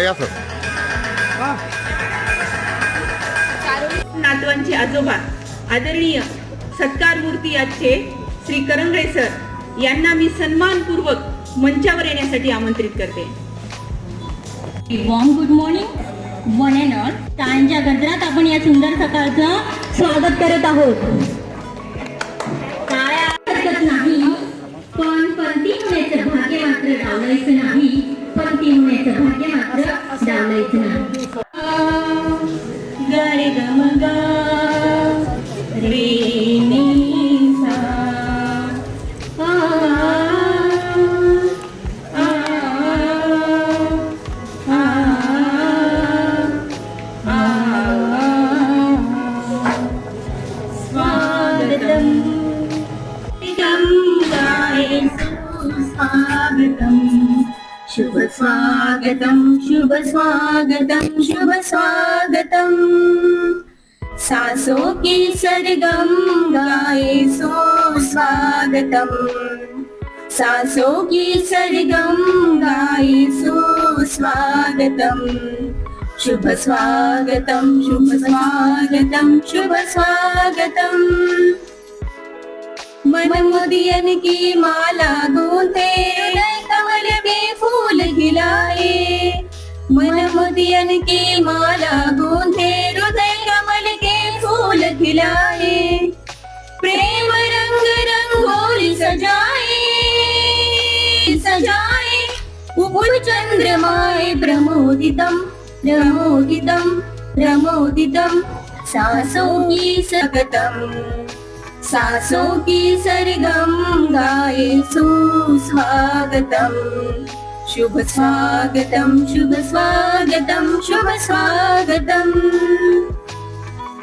हा या सर नातवांचे आजोबा आदरणीय सत्कार मूर्ती आजचे श्री करंगळे सर यांना मी सन्मानपूर्वक मंचावर येण्यासाठी आमंत्रित करते. Warm good morning one and all टाळ्यांच्या गजरात आपण या सुंदर सकाळचं स्वागत करत आहोत. टाळ्या हरकत नाही पण पंथी होण्याचं भाग्य मात्र डावलायचं नाही. पंथी होण्याचं भाग्य मात्र डावलायचं नाही स्वागतं शुभ स्वागतं शुभ स्वागतं सासो की सरगम गाये सुस्वागतम् सासो की सरगम गाये सुस्वागतम् शुभ स्वागतं शुभ स्वागतं शुभ स्वागतम् मन मुदियन की माला गूंथे। हृदय फूल खिलाए मन मुदियन की माला गूंथे हृदय कमल के फूल खिलाए प्रेम रंग रंगोली सजाए सजाए उपुर चंद्रमाए प्रमोदितम प्रमोदितम प्रमोदितम. सासों की सकतम सासों की सरगम गाए सुस्वागतम शुभ स्वागतम शुभ स्वागतम शुभ स्वागतम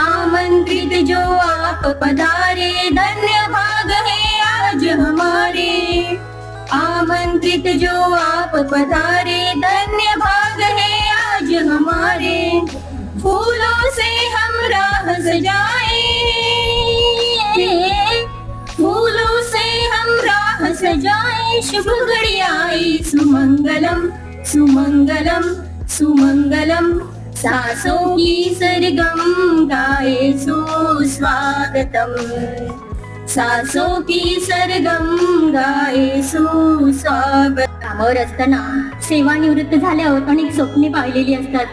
आमंत्रित जो आप पधारे धन्य भाग है आज हमारे। आमंत्रित जो आप पधारे धन्य भाग है आज हमारे। फूलों से हम राह सजाए। फूलों से हम राह सजाए शुभ घड़ी आई सुमंगलम सुमंगलम। सासौकी सासों की सरगम गाए सुस्वागतम सासों की सरगम गाए सुस्वागत कामावर असताना सेवानिवृत्त झाल्यावर अनेक स्वप्ने पाहिलेली असतात.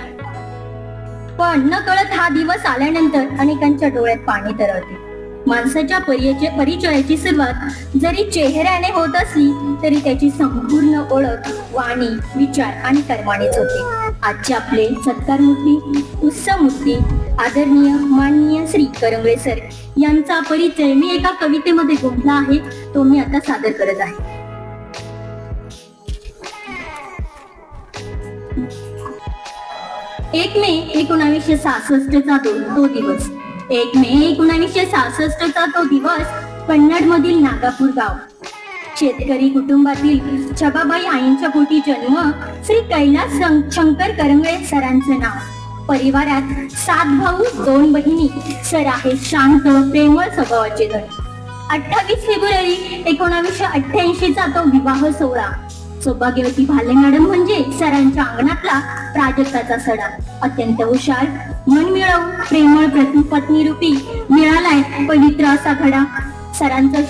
पण न कळत हा दिवस आल्यानंतर अनेकांच्या डोळ्यात पाणी तरळते. माणसाच्या परिचय परिचयाची सुरुवात जरी चेहऱ्याने होत असली तरी त्याची संपूर्ण ओळख वाणी विचार आणि कर्मानेच होते. आजचे आपले सत्कार मूर्ती उत्सव मूर्ती आदरणीय माननीय श्री करंगळे सर यांचा परिचय मी एका कवितेमध्ये गुंतला आहे तो मी आता सादर करत आहे. एक मे एकोणावीसशे सहासष्टचा दोन तो दिवस. एक मे एकोणावीसशे सहासष्टचा तो दिवस कन्नड मधील नागापूर गाव. शेतकरी कुटुंबातील छबाबाई आईंच्या पोटी जन्म श्री कैलास शंकर करंगळे सरांचं नाव. परिवारात सात भाऊ दोन बहिणी सर आहेत शांत प्रेमळ स्वभावाचे जण. अठ्ठावीस फेब्रुवारी एकोणावीसशे अठ्ठ्याऐंशी चा तो विवाह सोहळा. सौभाग्यवती भाले मॅडम म्हणजे सरांच्या अंगणातला प्राजक्ताचा सडा. अत्यंत हुशार मन मिळवून प्रेमळ प्रति पत्नी रूपी मिळालाय पवित्र असा खडा सरांचं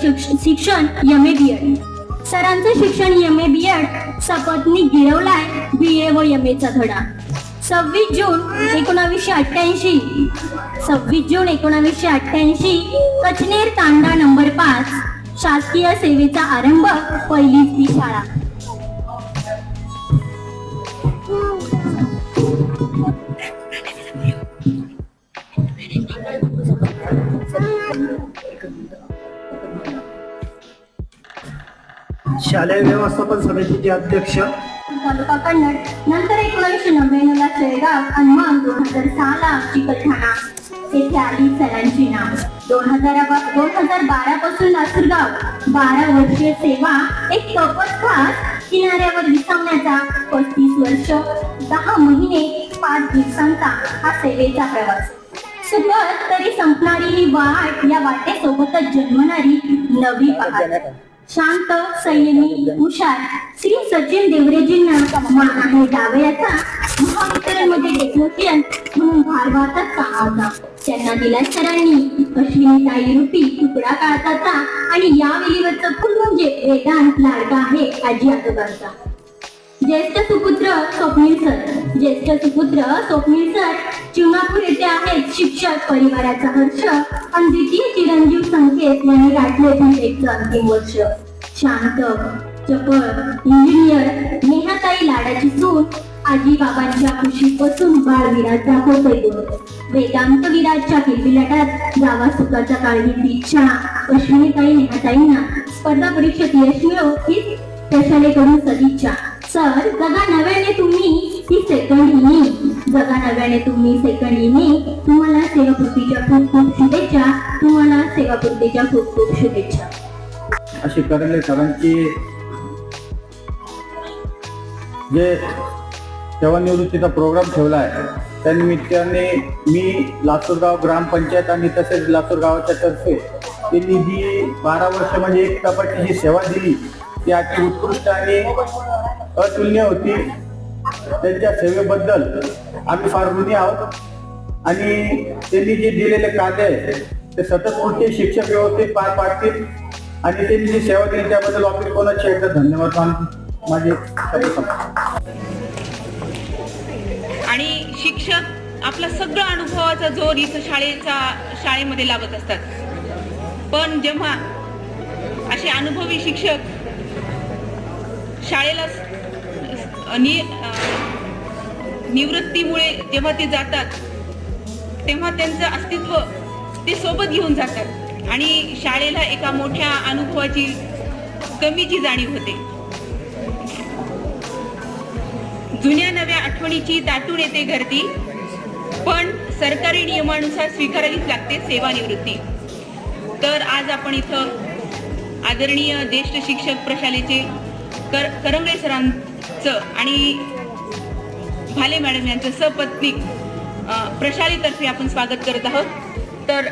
शिक्षण एम ए बी एड सरांचं शिक्षण एम ए बी एड सपत्नी गिरवलाय बी ए व एम चा धडा. सव्वीस जून एकोणावीसशे अठ्ठ्याऐंशी. सव्वीस जून एकोणावीसशे अठ्ठ्याऐंशी कचनेर तांडा नंबर पाच शासकीय सेवेचा आरंभ पहिलीच ती शाळा. शालेय व्यवस्थापन समितीचे अध्यक्ष. तालुका कन्नड नंतर एकोणीसशे नव्याण्णव ला शेळगाव आणि मग दोन हजार सहा ला चिकलठाणा येथे आली सरांची नाव. दोन हजार दोन हजार बारा पासून लासूरगाव बारा वर्षीय सेवा एक कपट खास किनाऱ्यावर विसावण्याचा पस्तीस वर्ष दहा महिने पाच दिवसांचा हा सेवेचा प्रवास. सुरुवात तरी संपणारी ही वाट या वाटेसोबतच जन्मणारी नवी पाहत शांत संयमी हुशार श्री सचिन देवरेजींना सन्मान आणि डावयाचा महावितरणमध्ये टेक्निशियन म्हणून भारभारतात कामाचा त्यांना दिला सरांनी अश्विनी ताई रूपी तुकडा काढताचा आणि या वेळीवरचं फुल म्हणजे वेदांत लाडका आहे आजी आजोबांचा. ज्येष्ठ सुपुत्र स्वप्नील सर. ज्येष्ठ सुपुत्र स्वप्नील सर चिमापूर येथे आहेत. शिक्षक परिवाराचा हर्ष. आणि द्वितीय चिरंजीव संकेत यांनी गाठले बीटेकचं अंतिम वर्ष. शांत चपळ इंजिनियर नेहाताई लाडाची सून आजी बाबांच्या खुशीत बसून बाळविराज दाखवतोय वेदांत विराजच्या किलबिलाटात जावा सुखाच्या काळजीची इच्छा अश्विनीताई नेहाताईंना स्पर्धा परीक्षेत यश मिळो हीच प्रशालेकडून सदिच्छा. सर जगा नव्याने तुम्ही ती सेकंड इनिंग जगा नव्याने तुम्ही सेकंड इनिंग तुम्हाला सेवापूर्तीच्या खूप खूप शुभेच्छा. तुम्हाला सेवापूर्तीच्या खूप खूप शुभेच्छा. अशी करंडे सरांची जे सेवानिवृत्तीचा प्रोग्राम ठेवला आहे त्या निमित्ताने मी लासूरगाव ग्रामपंचायत आणि तसेच लासूर गावाच्या तर्फे त्यांनी जी बारा वर्ष म्हणजे एक तपाची जी सेवा दिली ती अति उत्कृष्ट आणि अतुलनीय होती. त्यांच्या सेवेबद्दल आम्ही फार ऋणी आहोत. आणि त्यांनी जे दिलेले कार्य आहे ते सतत पुढचे शिक्षक व्यवस्थित पार पाडतील. आणि त्यांनी जी सेवा दिली त्याबद्दल ऑफिस कोणाचे एकदा धन्यवाद मान माझे आणि शिक्षक आपला सगळा अनुभवाचा जोर इथं शाळेचा शाळेमध्ये लावत असतात. पण जेव्हा असे अनुभवी शिक्षक शाळेला नि निवृत्तीमुळे जेव्हा ते जातात तेव्हा त्यांचं अस्तित्व ते सोबत घेऊन जातात. आणि शाळेला एका मोठ्या अनुभवाची कमीची जाणीव होते. जुन्या नव्या आठवणीची दाटून येते गर्दी पण सरकारी नियमानुसार स्वीकारावीच लागते सेवानिवृत्ती तर आज आपण इथं आदरणीय ज्येष्ठ शिक्षक प्रशालेचे कर करंगळे सरांचं आणि भाले मॅडम यांचं सपत्नीक प्रशालीतर्फे आपण स्वागत करत आहोत. तर